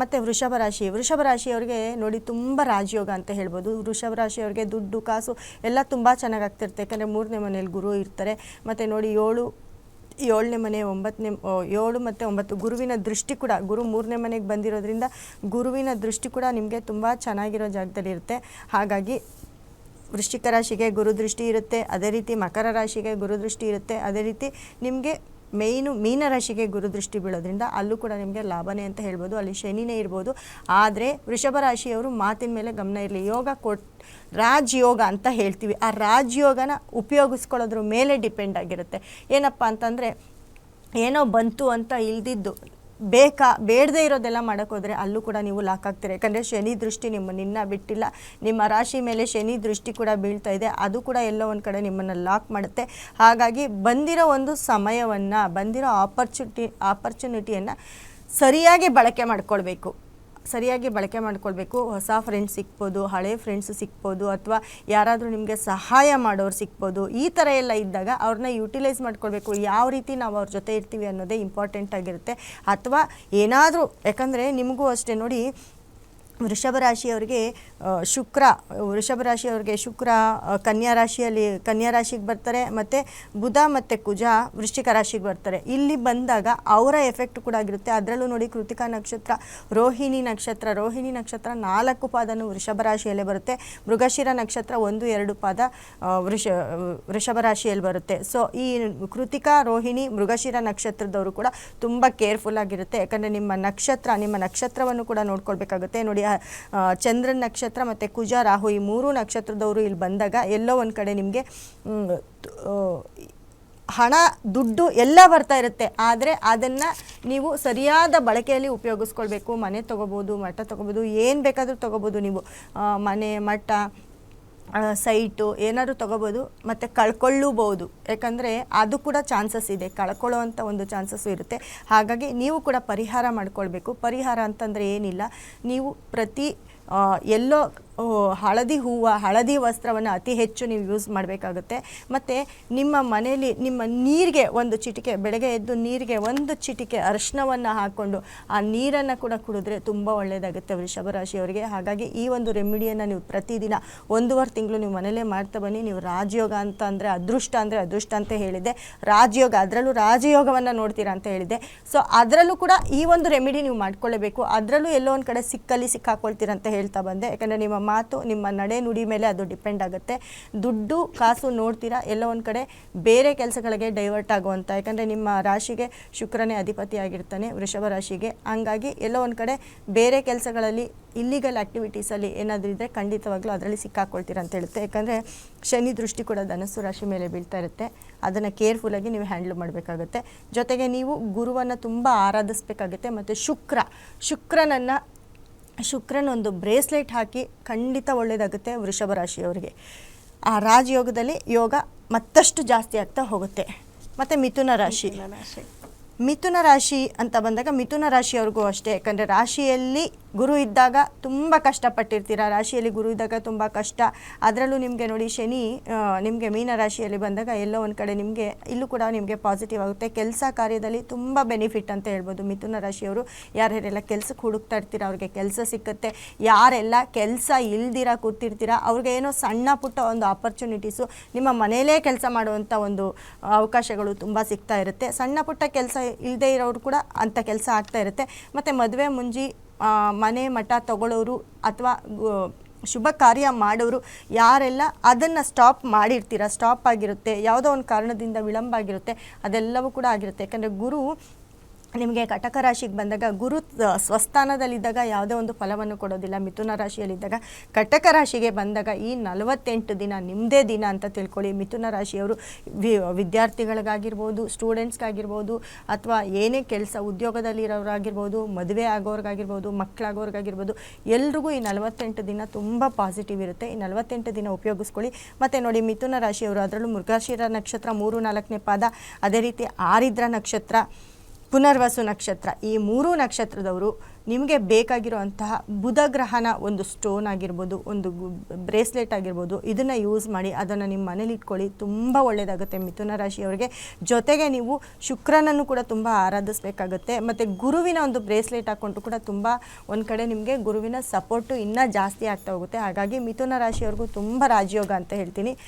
ಮತ್ತು ವೃಷಭ ರಾಶಿ, ವೃಷಭ ರಾಶಿಯವರಿಗೆ ನೋಡಿ ತುಂಬ ರಾಜಯೋಗ ಅಂತ ಹೇಳ್ಬೋದು. ವೃಷಭ ರಾಶಿಯವರಿಗೆ ದುಡ್ಡು, ಕಾಸು ಎಲ್ಲ ತುಂಬ ಚೆನ್ನಾಗಿ ಆಗ್ತಿರುತ್ತೆ ಯಾಕಂದರೆ ಮೂರನೇ ಮನೇಲಿ ಗುರು ಇರ್ತಾರೆ. ಮತ್ತು ನೋಡಿ ಏಳು, ಏಳನೇ ಮನೆ, ಒಂಬತ್ತನೇ ಏಳು ಮತ್ತು ಒಂಬತ್ತು ಗುರುವಿನ ದೃಷ್ಟಿ ಕೂಡ, ಗುರು ಮೂರನೇ ಮನೆಗೆ ಬಂದಿರೋದ್ರಿಂದ ಗುರುವಿನ ದೃಷ್ಟಿ ಕೂಡ ನಿಮಗೆ ತುಂಬ ಚೆನ್ನಾಗಿರೋ ಜಾಗದಲ್ಲಿ ಇರುತ್ತೆ. ಹಾಗಾಗಿ ವೃಶ್ಚಿಕ ರಾಶಿಗೆ ಗುರುದೃಷ್ಟಿ ಇರುತ್ತೆ. ಅದೇ ರೀತಿ ಮಕರ ರಾಶಿಗೆ ಗುರುದೃಷ್ಟಿ ಇರುತ್ತೆ. ಅದೇ ರೀತಿ ನಿಮಗೆ ಮೇಯ್ನು ಮೀನರಾಶಿಗೆ ಗುರುದೃಷ್ಟಿ ಬೀಳೋದ್ರಿಂದ ಅಲ್ಲೂ ಕೂಡ ನಿಮಗೆ ಲಾಭನೇ ಅಂತ ಹೇಳ್ಬೋದು. ಅಲ್ಲಿ ಶನಿನೇ ಇರ್ಬೋದು. ಆದರೆ ವೃಷಭ ರಾಶಿಯವರು ಮಾತಿನ ಮೇಲೆ ಗಮನ ಇರಲಿ. ಯೋಗ ಕೊಟ್, ರಾಜಯೋಗ ಅಂತ ಹೇಳ್ತೀವಿ. ಆ ರಾಜಯೋಗನ ಉಪಯೋಗಿಸ್ಕೊಳ್ಳೋದ್ರ ಮೇಲೆ ಡಿಪೆಂಡ್ ಆಗಿರುತ್ತೆ. ಏನಪ್ಪ ಅಂತಂದರೆ, ಏನೋ ಬಂತು ಅಂತ ಇಲ್ದಿದ್ದು ಬೇಕಾ, ಬೇಡದೇ ಇರೋದೆಲ್ಲ ಮಾಡೋಕ್ಕೋದ್ರೆ ಅಲ್ಲೂ ಕೂಡ ನೀವು ಲಾಕ್ ಆಗ್ತೀರ? ಯಾಕಂದರೆ ಶನಿ ದೃಷ್ಟಿ ನಿಮ್ಮನ್ನ ಬಿಟ್ಟಿಲ್ಲ. ನಿಮ್ಮ ರಾಶಿ ಮೇಲೆ ಶನಿ ದೃಷ್ಟಿ ಕೂಡ ಬೀಳ್ತಾ ಇದೆ. ಅದು ಕೂಡ ಎಲ್ಲೋ ಒಂದು ಕಡೆ ನಿಮ್ಮನ್ನು ಲಾಕ್ ಮಾಡುತ್ತೆ. ಹಾಗಾಗಿ ಬಂದಿರೋ ಒಂದು ಸಮಯವನ್ನು, ಬಂದಿರೋ ಆಪರ್ಚುನಿಟಿ ಆಪರ್ಚುನಿಟಿಯನ್ನು ಸರಿಯಾಗಿ ಬಳಕೆ ಮಾಡ್ಕೊಳ್ಬೇಕು. ಸರಿಯಾಗಿ ಬಳಕೆ ಮಾಡ್ಕೊಳ್ಬೇಕು. ಹೊಸ ಫ್ರೆಂಡ್ಸ್ ಸಿಕ್ಬೋದು, ಹಳೆ ಫ್ರೆಂಡ್ಸ್ ಸಿಕ್ಬೋದು ಅಥವಾ ಯಾರಾದರೂ ನಿಮಗೆ ಸಹಾಯ ಮಾಡೋರು ಸಿಕ್ಬೋದು, ಈ ಥರ ಎಲ್ಲ ಇದ್ದಾಗ ಅವ್ರನ್ನ ಯುಟಿಲೈಸ್ ಮಾಡ್ಕೊಳ್ಬೇಕು. ಯಾವ ರೀತಿ ನಾವು ಅವ್ರ ಜೊತೆ ಇರ್ತೀವಿ ಅನ್ನೋದೇ ಇಂಪಾರ್ಟೆಂಟ್ ಆಗಿರುತ್ತೆ. ಅಥವಾ ಏನಾದರೂ, ಯಾಕಂದರೆ ನಿಮಗೂ ಅಷ್ಟೇ ನೋಡಿ ವೃಷಭ ರಾಶಿಯವರಿಗೆ ಶುಕ್ರ, ವೃಷಭ ರಾಶಿಯವರಿಗೆ ಶುಕ್ರ ಕನ್ಯಾ ರಾಶಿಯಲ್ಲಿ, ಕನ್ಯಾ ರಾಶಿಗೆ ಬರ್ತಾರೆ, ಮತ್ತು ಬುಧ ಮತ್ತು ಕುಜ ವೃಶ್ಚಿಕ ರಾಶಿಗೆ ಬರ್ತಾರೆ. ಇಲ್ಲಿ ಬಂದಾಗ ಅವರ ಎಫೆಕ್ಟ್ ಕೂಡ ಆಗಿರುತ್ತೆ. ಅದರಲ್ಲೂ ನೋಡಿ ಕೃತಿಕಾ ನಕ್ಷತ್ರ, ರೋಹಿಣಿ ನಕ್ಷತ್ರ ರೋಹಿಣಿ ನಕ್ಷತ್ರ ನಾಲ್ಕು ಪಾದನೂ ವೃಷಭ ರಾಶಿಯಲ್ಲೇ ಬರುತ್ತೆ. ಮೃಗಶಿರ ನಕ್ಷತ್ರ ಒಂದು, ಎರಡು ಪಾದ ವೃಷ, ವೃಷಭ ರಾಶಿಯಲ್ಲಿ ಬರುತ್ತೆ. ಸೊ ಈ ಕೃತಿಕಾ, ರೋಹಿಣಿ, ಮೃಗಶಿರ ನಕ್ಷತ್ರದವರು ಕೂಡ ತುಂಬ ಕೇರ್ಫುಲ್ ಆಗಿರುತ್ತೆ. ಯಾಕಂದರೆ ನಿಮ್ಮ ನಕ್ಷತ್ರ, ನಿಮ್ಮ ನಕ್ಷತ್ರವನ್ನು ಕೂಡ ನೋಡ್ಕೊಳ್ಬೇಕಾಗುತ್ತೆ. ನೋಡಿ ಚಂದ್ರನ ನಕ್ಷತ್ರ ಮತ್ತು ಕುಜ, ರಾಹು ಈ ಮೂರು ನಕ್ಷತ್ರದವರು ಇಲ್ಲಿ ಬಂದಾಗ ಎಲ್ಲೋ ಒಂದು ಕಡೆ ನಿಮಗೆ ಹಣ, ದುಡ್ಡು ಎಲ್ಲ ಬರ್ತಾ ಇರುತ್ತೆ. ಆದರೆ ಅದನ್ನು ನೀವು ಸರಿಯಾದ ಬಳಕೆಯಲ್ಲಿ ಉಪಯೋಗಿಸ್ಕೊಳ್ಬೇಕು. ಮನೆ ತೊಗೋಬೋದು, ಮಠ ತೊಗೋಬೋದು, ಏನು ಬೇಕಾದರೂ ತೊಗೋಬೋದು ನೀವು. ಮನೆ, ಮಠ ಸೈಟು ಏನಾದ್ರು ತೊಗೋಬೋದು, ಮತ್ತು ಕಳ್ಕೊಳ್ಳೂಬೋದು. ಯಾಕಂದರೆ ಅದು ಕೂಡ ಚಾನ್ಸಸ್ ಇದೆ. ಕಳ್ಕೊಳ್ಳೋವಂಥ ಒಂದು ಚಾನ್ಸಸ್ಸು ಇರುತ್ತೆ. ಹಾಗಾಗಿ ನೀವು ಕೂಡ ಪರಿಹಾರ ಮಾಡ್ಕೊಳ್ಬೇಕು. ಪರಿಹಾರ ಅಂತಂದರೆ ಏನಿಲ್ಲ. ನೀವು ಪ್ರತಿ ಎಲ್ಲೋ ಹಳದಿ ಹೂವು, ಹಳದಿ ವಸ್ತ್ರವನ್ನು ಅತಿ ಹೆಚ್ಚು ನೀವು ಯೂಸ್ ಮಾಡಬೇಕಾಗುತ್ತೆ. ಮತ್ತು ನಿಮ್ಮ ಮನೆಯಲ್ಲಿ ನಿಮ್ಮ ನೀರಿಗೆ ಒಂದು ಚಿಟಿಕೆ, ಬೆಳಗ್ಗೆ ಎದ್ದು ನೀರಿಗೆ ಒಂದು ಚಿಟಿಕೆ ಅರಿಶಿನವನ್ನು ಹಾಕ್ಕೊಂಡು ಆ ನೀರನ್ನು ಕೂಡ ಕುಡಿದ್ರೆ ತುಂಬ ಒಳ್ಳೆಯದಾಗುತ್ತೆ ವೃಷಭ ರಾಶಿಯವರಿಗೆ ಹಾಗಾಗಿ ಈ ಒಂದು ರೆಮಿಡಿಯನ್ನು ನೀವು ಪ್ರತಿದಿನ ಒಂದೂವರೆ ತಿಂಗಳು ನೀವು ಮನೆಯಲ್ಲೇ ಮಾಡ್ತಾ ಬನ್ನಿ. ನೀವು ರಾಜಯೋಗ ಅಂತ ಅಂದರೆ ಅದೃಷ್ಟ ಅಂದರೆ ಅದೃಷ್ಟ ಅಂತ ಹೇಳಿದೆ ರಾಜಯೋಗ, ಅದರಲ್ಲೂ ರಾಜಯೋಗವನ್ನು ನೋಡ್ತೀರಾ ಅಂತ ಹೇಳಿದೆ ಸೊ ಅದರಲ್ಲೂ ಕೂಡ ಈ ಒಂದು ರೆಮಿಡಿ ನೀವು ಮಾಡ್ಕೊಳ್ಳೇಬೇಕು. ಅದರಲ್ಲೂ ಎಲ್ಲೋ ಒಂದು ಕಡೆ ಸಿಕ್ಕಲ್ಲಿ ಸಿಕ್ಕಾಕೊಳ್ತೀರಂತ ಹೇಳ್ತಾ ಬಂದೆ. ಯಾಕಂದರೆ ನಿಮ್ಮ ಮಾತು, ನಿಮ್ಮ ನಡೆ ನುಡಿ ಮೇಲೆ ಅದು ಡಿಪೆಂಡ್ ಆಗುತ್ತೆ. ದುಡ್ಡು, ಕಾಸು ನೋಡ್ತೀರಾ? ಎಲ್ಲ ಒಂದು ಕಡೆ ಬೇರೆ ಕೆಲಸಗಳಿಗೆ ಡೈವರ್ಟ್ ಆಗುವಂಥ ಯಾಕಂದರೆ ನಿಮ್ಮ ರಾಶಿಗೆ ಶುಕ್ರನೇ ಅಧಿಪತಿ ಆಗಿರ್ತಾನೆ, ವೃಷಭ ರಾಶಿಗೆ. ಹಂಗಾಗಿ ಎಲ್ಲ ಒಂದು ಕಡೆ ಬೇರೆ ಕೆಲಸಗಳಲ್ಲಿ ಇಲ್ಲಿಗಲ್ ಆ್ಯಕ್ಟಿವಿಟೀಸಲ್ಲಿ ಏನಾದರೂ ಇದ್ದರೆ ಖಂಡಿತವಾಗ್ಲೂ ಅದರಲ್ಲಿ ಸಿಕ್ಕಾಕೊಳ್ತೀರ ಅಂತ ಹೇಳುತ್ತೆ. ಯಾಕಂದರೆ ಶನಿ ದೃಷ್ಟಿ ಕೂಡ ಧನಸ್ಸು ರಾಶಿ ಮೇಲೆ ಬೀಳ್ತಾ ಇರುತ್ತೆ. ಅದನ್ನು ಕೇರ್ಫುಲ್ಲಾಗಿ ನೀವು ಹ್ಯಾಂಡ್ಲ್ ಮಾಡಬೇಕಾಗುತ್ತೆ. ಜೊತೆಗೆ ನೀವು ಗುರುವನ್ನು ತುಂಬ ಆರಾಧಿಸ್ಬೇಕಾಗುತ್ತೆ. ಮತ್ತು ಶುಕ್ರ, ಶುಕ್ರನನ್ನು ಶುಕ್ರನ ಒಂದು ಬ್ರೇಸ್ಲೆಟ್ ಹಾಕಿ ಖಂಡಿತ ಒಳ್ಳೆಯದಾಗುತ್ತೆ ವೃಷಭ ರಾಶಿಯವರಿಗೆ ಆ ರಾಜಯೋಗದಲ್ಲಿ ಯೋಗ ಮತ್ತಷ್ಟು ಜಾಸ್ತಿ ಆಗ್ತಾ ಹೋಗುತ್ತೆ. ಮತ್ತು ಮಿಥುನ ರಾಶಿ. ಮಿಥುನ ರಾಶಿ ಅಂತ ಬಂದಾಗ ಮಿಥುನ ರಾಶಿಯವ್ರಿಗೂ ಅಷ್ಟೇ. ಯಾಕಂದರೆ ರಾಶಿಯಲ್ಲಿ ಗುರು ಇದ್ದಾಗ ತುಂಬ ಕಷ್ಟಪಟ್ಟಿರ್ತೀರ. ರಾಶಿಯಲ್ಲಿ ಗುರು ಇದ್ದಾಗ ತುಂಬ ಕಷ್ಟ. ಅದರಲ್ಲೂ ನಿಮಗೆ ನೋಡಿ ಶನಿ ನಿಮಗೆ ಮೀನ ರಾಶಿಯಲ್ಲಿ ಬಂದಾಗ ಎಲ್ಲೋ ಒಂದು ಕಡೆ ನಿಮಗೆ, ಇಲ್ಲೂ ಕೂಡ ನಿಮಗೆ ಪಾಸಿಟಿವ್ ಆಗುತ್ತೆ. ಕೆಲಸ ಕಾರ್ಯದಲ್ಲಿ ತುಂಬ ಬೆನಿಫಿಟ್ ಅಂತ ಹೇಳ್ಬೋದು ಮಿಥುನ ರಾಶಿಯವರು. ಯಾರ್ಯಾರೆಲ್ಲ ಕೆಲ್ಸಕ್ಕೆ ಹುಡುಕ್ತಾ ಇರ್ತೀರ, ಅವ್ರಿಗೆ ಕೆಲಸ ಸಿಕ್ಕುತ್ತೆ. ಯಾರೆಲ್ಲ ಕೆಲಸ ಇಲ್ದಿರ ಕೂತಿರ್ತೀರ, ಅವ್ರಿಗೆ ಏನೋ ಸಣ್ಣ ಪುಟ್ಟ ಒಂದು ಆಪರ್ಚುನಿಟೀಸು ನಿಮ್ಮ ಮನೆಯಲ್ಲೇ ಕೆಲಸ ಮಾಡುವಂಥ ಒಂದು ಅವಕಾಶಗಳು ತುಂಬ ಸಿಗ್ತಾ ಇರುತ್ತೆ. ಸಣ್ಣ ಪುಟ್ಟ ಕೆಲಸ ಇಲ್ಲದೆ ಇರೋರು ಕೂಡ ಅಂಥ ಕೆಲಸ ಆಗ್ತಾ ಇರುತ್ತೆ. ಮತ್ತು ಮದುವೆ ಮುಂಜಿ ಮನೆ ಮಠ ತಗೊಳ್ಳೋರು ಅಥವಾ ಶುಭ ಕಾರ್ಯ ಮಾಡೋರು ಯಾರೆಲ್ಲ ಅದನ್ನು ಸ್ಟಾಪ್ ಮಾಡಿರ್ತೀರ ಸ್ಟಾಪ್ ಆಗಿರುತ್ತೆ, ಯಾವುದೋ ಒಂದು ಕಾರಣದಿಂದ ವಿಳಂಬ ಆಗಿರುತ್ತೆ, ಅದೆಲ್ಲವೂ ಕೂಡ ಆಗಿರುತ್ತೆ. ಯಾಕಂದರೆ ಗುರು ನಿಮಗೆ ಕಟಕ ರಾಶಿಗೆ ಬಂದಾಗ ಗುರು ಸ್ವಸ್ಥಾನದಲ್ಲಿದ್ದಾಗ ಯಾವುದೇ ಒಂದು ಫಲವನ್ನು ಕೊಡೋದಿಲ್ಲ. ಮಿಥುನ ರಾಶಿಯಲ್ಲಿದ್ದಾಗ ಕಟಕ ರಾಶಿಗೆ ಬಂದಾಗ ಈ ನಲವತ್ತೆಂಟು ದಿನ ನಿಮ್ಮದೇ ದಿನ ಅಂತ ತಿಳ್ಕೊಳ್ಳಿ. ಮಿಥುನ ರಾಶಿಯವರು ವಿದ್ಯಾರ್ಥಿಗಳಿಗಾಗಿರ್ಬೋದು, ಸ್ಟೂಡೆಂಟ್ಸ್ಗಾಗಿರ್ಬೋದು, ಅಥವಾ ಏನೇ ಕೆಲಸ ಉದ್ಯೋಗದಲ್ಲಿರೋರಾಗಿರ್ಬೋದು, ಮದುವೆ ಆಗೋರ್ಗಾಗಿರ್ಬೋದು, ಮಕ್ಕಳಾಗೋರ್ಗಾಗಿರ್ಬೋದು, ಎಲ್ರಿಗೂ ಈ ನಲವತ್ತೆಂಟು ದಿನ ತುಂಬ ಪಾಸಿಟಿವ್ ಇರುತ್ತೆ. ಈ ನಲವತ್ತೆಂಟು ದಿನ ಉಪಯೋಗಿಸ್ಕೊಳ್ಳಿ. ಮತ್ತು ನೋಡಿ, ಮಿಥುನ ರಾಶಿಯವರು ಅದರಲ್ಲೂ ಮೃಗಶಿರ ನಕ್ಷತ್ರ ಮೂರು ನಾಲ್ಕನೇ ಪಾದ. ಅದೇ ರೀತಿ ಆರಿದ್ರ ನಕ್ಷತ್ರ ಪುನರ್ವಸು ನಕ್ಷತ್ರ. ಈ ಮೂರೂ ನಕ್ಷತ್ರದವರು ನಿಮಗೆ ಬೇಕಾಗಿರುವಂತಹ ಬುಧ ಗ್ರಹನ ಒಂದು ಸ್ಟೋನ್ ಆಗಿರ್ಬೋದು, ಒಂದು ಬ್ರೇಸ್ಲೆಟ್ ಆಗಿರ್ಬೋದು, ಇದನ್ನು ಯೂಸ್ ಮಾಡಿ ಅದನ್ನು ನಿಮ್ಮ ಮನೇಲಿ ಇಟ್ಕೊಳ್ಳಿ. ತುಂಬ ಒಳ್ಳೆಯದಾಗುತ್ತೆ ಮಿಥುನ ರಾಶಿಯವರಿಗೆ. ಜೊತೆಗೆ ನೀವು ಶುಕ್ರನನ್ನು ಕೂಡ ತುಂಬ ಆರಾಧಿಸಬೇಕಾಗುತ್ತೆ. ಮತ್ತು ಗುರುವಿನ ಒಂದು ಬ್ರೇಸ್ಲೆಟ್ ಹಾಕ್ಕೊಂಡು ಕೂಡ ತುಂಬ ಒಂದು ಕಡೆ ನಿಮಗೆ ಗುರುವಿನ ಸಪೋರ್ಟು ಇನ್ನೂ ಜಾಸ್ತಿ ಆಗ್ತಾ ಹೋಗುತ್ತೆ. ಹಾಗಾಗಿ ಮಿಥುನ ರಾಶಿಯವ್ರಿಗೂ ತುಂಬ ರಾಜಯೋಗ ಅಂತ ಹೇಳ್ತೀನಿ.